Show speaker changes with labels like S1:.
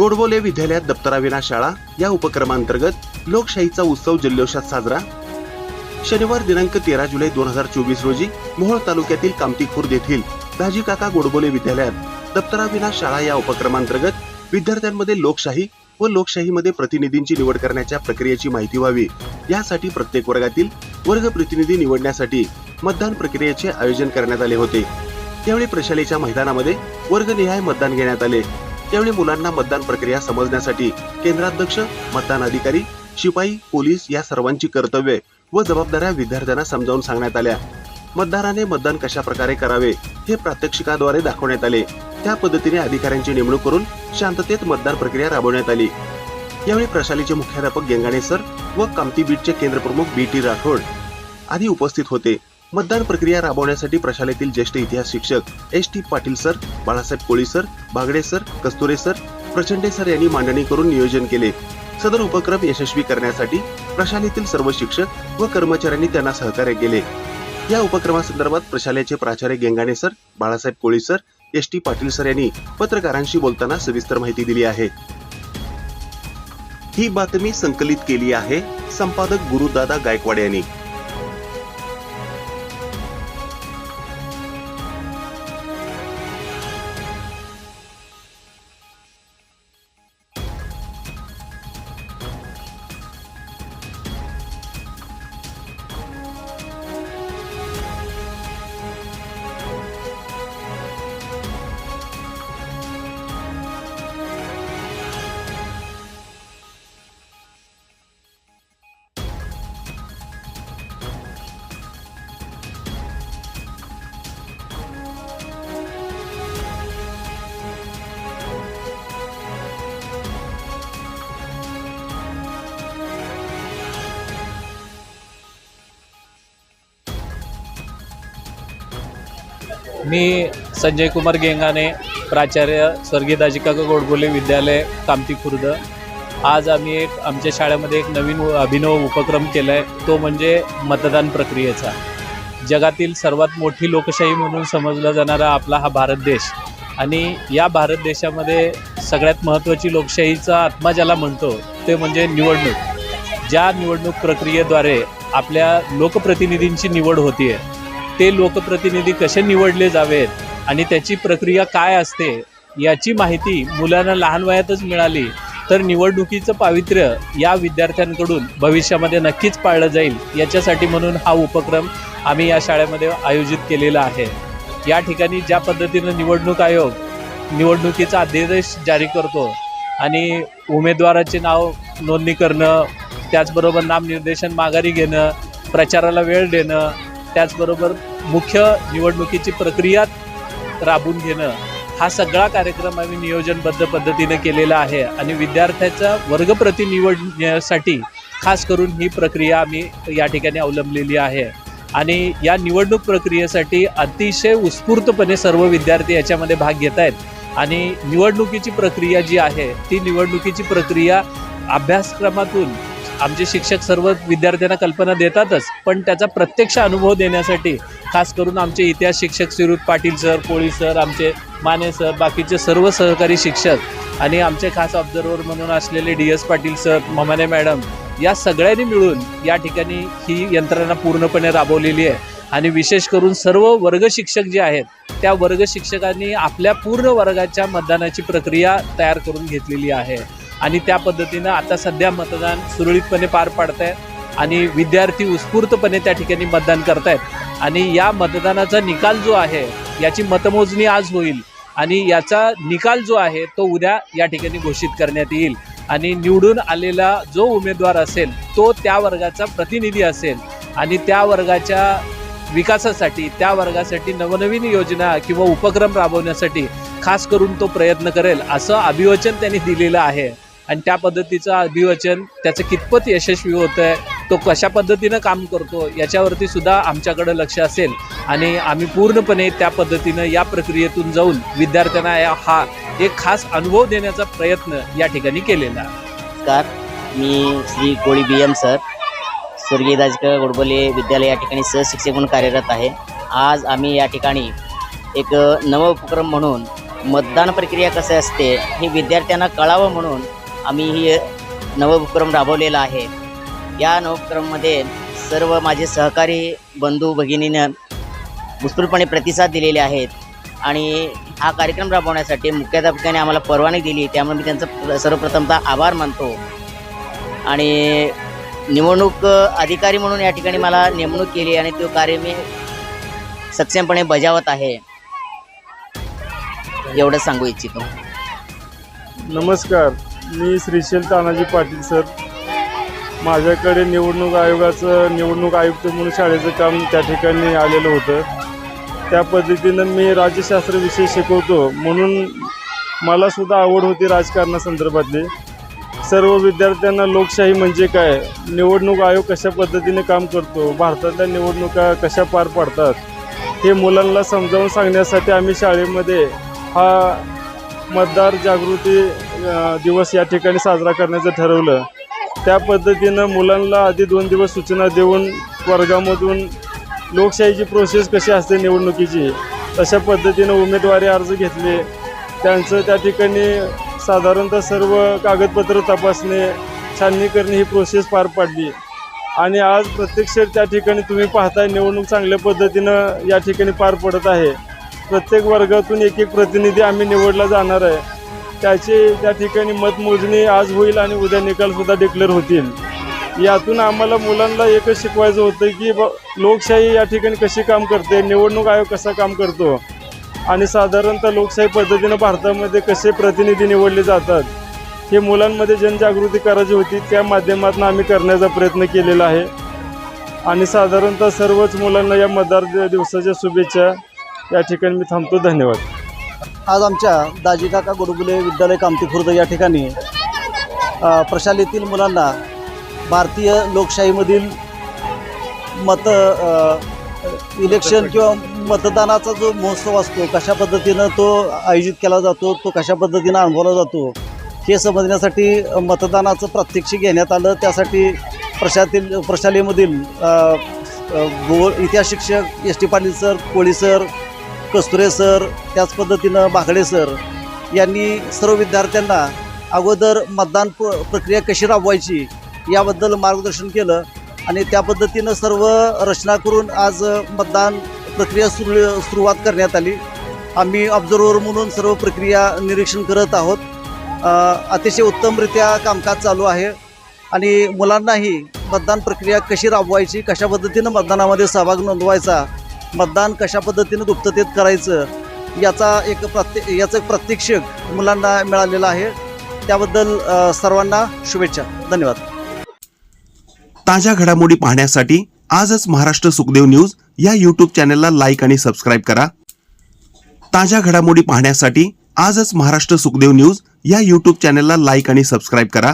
S1: गोडबोले विद्यालयात दप्तराविना शाळा या उपक्रमांतर्गत लोकशाहीचा उत्सव जल्लोषात साजरा. शनिवार दिनांक तेरा जुलै दोन हजार चोवीस रोजी मोहोळ तालुक्यातील कामती खुर्द येथील दाजी काका गोडबोले विद्यालयात दप्तराविना शाळा या उपक्रमांतर्गत विद्यार्थ्यांमध्ये लोकशाही व लोकशाहीमध्ये प्रतिनिधींची निवड करण्याच्या प्रक्रियेची माहिती व्हावी. यासाठी प्रत्येक वर्गातील वर्ग प्रतिनिधी निवडण्यासाठी मतदान प्रक्रियेचे आयोजन करण्यात आले होते. त्यावेळी प्रशालेच्या मैदानामध्ये वर्गनिहाय मतदान घेण्यात आले. त्यावेळी मुलांना मतदान प्रक्रिया समजण्यासाठी केंद्राध्यक्ष मतदान अधिकारी शिपाई पोलीस या सर्वांची कर्तव्ये व जबाबदाऱ्या विद्यार्थ्यांना समजावून सांगण्यात आल्या. मतदाराने मतदान कशा प्रकारे करावे हे प्रात्यक्षिकाद्वारे दाखवण्यात आले. त्या पद्धतीने अधिकाऱ्यांची नेमणूक करून शांततेत मतदान प्रक्रिया राबवण्यात आली. यावेळी प्रशालेचे मुख्याध्यापक गेंगाणे सर व कामती बीटचे केंद्रप्रमुख बी टी राठोड आदी उपस्थित होते. मतदान प्रक्रिया राबवण्यासाठी प्रशालेतील ज्येष्ठ इतिहास शिक्षक S T Patil sir Balasaheb Koli sir Bagade sir Kasture sir Prachande sir यांनी मांडणी करून नियोजन केले. सदर उपक्रम यशस्वी करण्यासाठी प्रशालेतील सर्व शिक्षक व कर्मचाऱ्यांनी त्यांना सहकार्य केले. या उपक्रमासंदर्भात प्रशालेचे प्राचार्य Gengane sir Balasaheb Koli sir S T Patil sir यांनी पत्रकारांशी बोलताना सविस्तर माहिती दिली आहे. ही बातमी संकलित केली आहे संपादक गुरुदादा गायकवाड यांनी.
S2: मी संजय कुमार गेंगाने प्राचार्य स्वर्गीय दाजिकाका गोडबोले विद्यालय कामती खुर्द. आज आम्ही एक आमच्या शाळेमध्ये एक नवीन व अभिनव उपक्रम केला आहे तो म्हणजे मतदान प्रक्रियेचा. जगातील सर्वात मोठी लोकशाही म्हणून समजला जाणारा आपला हा भारत देश. आणि या भारत देशामध्ये सगळ्यात महत्त्वाची लोकशाहीचा आत्मा ज्याला म्हणतो ते म्हणजे निवडणूक. ज्या निवडणूक प्रक्रियेद्वारे आपल्या लोकप्रतिनिधींची निवड होतीये ते लोकप्रतिनिधी कसे निवडले जावेत आणि त्याची प्रक्रिया काय असते याची माहिती मुलांना लहान वयातच मिळाली तर निवडणुकीचं पावित्र्य या विद्यार्थ्यांकडून भविष्यामध्ये नक्कीच पाळलं जाईल याच्यासाठी म्हणून हा उपक्रम आम्ही या शाळेमध्ये आयोजित केलेला आहे. या ठिकाणी ज्या पद्धतीनं निवडणूक आयोग निवडणुकीचा अध्यादेश जारी करतो आणि उमेदवाराचे नाव नोंदणी करणं त्याचबरोबर नामनिर्देशन माघारी घेणं प्रचाराला वेळ देणं त्याचबरोबर मुख्य निवडणुकीची प्रक्रिया राबून घेणं हा सगळा कार्यक्रम आम्ही नियोजनबद्ध पद्धतीने केलेला आहे. आणि विद्यार्थ्याचा वर्गप्रती निवडण्यासाठी खास करून ही प्रक्रिया आम्ही या ठिकाणी अवलंबलेली आहे. आणि या निवडणूक प्रक्रियेसाठी अतिशय उत्स्फूर्तपणे सर्व विद्यार्थी याच्यामध्ये भाग घेत आहेत. आणि निवडणुकीची प्रक्रिया जी आहे ती निवडणुकीची प्रक्रिया अभ्यासक्रमातून आमचे शिक्षक सर्व विद्यार्थ्यांना कल्पना देतातच पण त्याचा प्रत्यक्ष अनुभव देण्यासाठी खास करून आमचे इतिहास शिक्षक श्रीरुत पाटील सर कोळी सर आमचे माने सर बाकीचे सर्व सहकारी शिक्षक आणि आमचे खास ऑब्झर्वर म्हणून असलेले डी एस पाटील सर ममाने मॅडम या सगळ्यांनी मिळून या ठिकाणी ही यंत्रणा पूर्णपणे राबवलेली आहे. आणि विशेष करून सर्व वर्ग शिक्षक जे आहेत त्या वर्ग शिक्षकांनी आपल्या पूर्ण वर्गाच्या मतदानाची प्रक्रिया तयार करून घेतलेली आहे. आणि त्या पद्धतीनं आता सध्या मतदान सुरळीतपणे पार पाडत आहेत आणि विद्यार्थी उत्स्फूर्तपणे त्या ठिकाणी मतदान करतायत. आणि या मतदानाचा निकाल जो आहे याची मतमोजणी आज होईल आणि याचा निकाल जो आहे तो उद्या या ठिकाणी घोषित करण्यात येईल. आणि निवडून आलेला जो उमेदवार असेल तो त्या वर्गाचा प्रतिनिधी असेल आणि त्या वर्गाच्या विकासासाठी त्या वर्गासाठी नवनवीन योजना किंवा उपक्रम राबवण्यासाठी खास करून तो प्रयत्न करेल असं अभिवचन त्यांनी दिलेलं आहे. आणि त्या पद्धतीचं अभिवचन त्याचं कितपत यशस्वी होतं आहे तो कशा पद्धतीनं काम करतो याच्यावरती सुद्धा आमच्याकडं लक्ष असेल. आणि आम्ही पूर्णपणे त्या पद्धतीनं या प्रक्रियेतून जाऊन विद्यार्थ्यांना हा एक खास अनुभव देण्याचा प्रयत्न या ठिकाणी केलेला
S3: नमस्कार मी Shri Koli B M sir. स्वर्गीय दाजकर गोडबोले विद्यालय या ठिकाणी सहशिक्षक म्हणून कार्यरत आहे. आज आम्ही या ठिकाणी एक नव उपक्रम म्हणून मतदान प्रक्रिया कसे असते हे विद्यार्थ्यांना कळावं म्हणून आम्ही ही नवोपक्रम राबवलेला आहे. या नवोपक्रममध्ये सर्व माझे सहकारी बंधू भगिनीनं उत्स्फूर्तपणे प्रतिसाद दिलेले आहेत आणि हा कार्यक्रम राबवण्यासाठी मुख्याध्यापकाने आम्हाला परवानगी दिली त्यामुळे मी त्यांचा सर्वप्रथमतः आभार मानतो. आणि निवडणूक अधिकारी म्हणून या ठिकाणी मला नेमणूक केली आणि तो कार्य मी सक्षमपणे बजावत आहे. एवढं सांगू इच्छितो.
S4: नमस्कार. मी श्रीशैल तानाजी पाटील सर. माझ्याकडे निवडणूक आयोगाचं निवडणूक आयुक्त म्हणून शाळेचं काम त्या ठिकाणी आलेलं होतं. त्या पद्धतीनं मी राज्यशास्त्र विषय शिकवतो. म्हणून मलासुद्धा आवड होती राजकारणासंदर्भातली. सर्व विद्यार्थ्यांना लोकशाही म्हणजे काय? निवडणूक आयोग कशा पद्धतीने काम करतो? भारतातल्या निवडणुका कशा पार पडतात? हे मुलांना समजावून सांगण्यासाठी आम्ही शाळेमध्ये हा मतदार जागृती दिवस या ठिकाणी साजरा करण्याचं ठरवलं. त्या पद्धतीनं मुलांना आधी दोन दिवस सूचना देऊन वर्गामधून लोकशाहीची प्रोसेस कशी असते निवडणुकीची तशा पद्धतीनं उमेदवारी अर्ज घेतले. त्यांचं त्या ठिकाणी साधारणतः सर्व कागदपत्र तपासणे छाननी करणे ही प्रोसेस पार पाडली. आणि आज प्रत्यक्ष त्या ठिकाणी तुम्ही पाहताय निवडणूक चांगल्या पद्धतीनं या ठिकाणी पार पडत आहे. प्रत्येक वर्गातून एक एक प्रतिनिधी आम्ही निवडला जाणार आहे. त्याचे त्या ठिकाणी मतमोजणी आज होईल आणि उद्या निकालसुद्धा डिक्लेअर होतील. यातून आम्हाला मुलांना एकच शिकवायचं होतं की ब लोकशाही या ठिकाणी कशी काम करते निवडणूक आयोग कसा काम करतो आणि साधारणतः लोकशाही पद्धतीनं भारतामध्ये कसे प्रतिनिधी निवडले जातात हे मुलांमध्ये जनजागृती करायची होती त्या माध्यमातून आम्ही करण्याचा प्रयत्न केलेला आहे. आणि साधारणतः सर्वच मुलांना या मतदार दिवसाच्या शुभेच्छा या ठिकाणी मी थांबतो. धन्यवाद.
S5: आज आमच्या दाजीकाका गोडबुले विद्यालय कामती खुर्द या ठिकाणी प्रशालेतील मुलांना भारतीय लोकशाहीमधील मत इलेक्शन किंवा मतदानाचा जो महोत्सव असतो कशा पद्धतीनं तो आयोजित केला जातो तो कशा पद्धतीनं अनुभवला जातो हे समजण्यासाठी मतदानाचं प्रात्यक्षिक घेण्यात आलं. त्यासाठी प्रशातील प्रशालेमधील भूगोल इतिहास शिक्षक S T Patil sir Koli sir Kasture sir त्याच पद्धतीनं बागडे सर यांनी सर्व विद्यार्थ्यांना अगोदर मतदान प्र प्रक्रिया कशी राबवायची याबद्दल मार्गदर्शन केलं आणि त्या पद्धतीनं सर्व रचना करून आज मतदान प्रक्रिया सुरू सुरुवात करण्यात आली. आम्ही ऑब्झर्वर म्हणून सर्व प्रक्रिया निरीक्षण करत आहोत. अतिशय उत्तमरित्या कामकाज चालू आहे आणि मुलांनाही मतदान प्रक्रिया कशी राबवायची कशा पद्धतीनं मतदानामध्ये सहभाग नोंदवायचा मतदान कशा पद्धतीनं गुप्ततेत करायचं याचा एक प्रत्ये याचं एक प्रात्यक्षिक मुलांना मिळालेलं आहे. त्याबद्दल सर्वांना शुभेच्छा. धन्यवाद.
S1: ताज्या घडामोडी पाहण्यासाठी आजच महाराष्ट्र सुखदेव न्यूज या यूट्यूब चॅनलला लाईक आणि सबस्क्राईब करा. ताज्या घडामोडी पाहण्यासाठी आजच महाराष्ट्र सुखदेव न्यूज या यूट्यूब चॅनलला लाईक आणि सबस्क्राईब करा.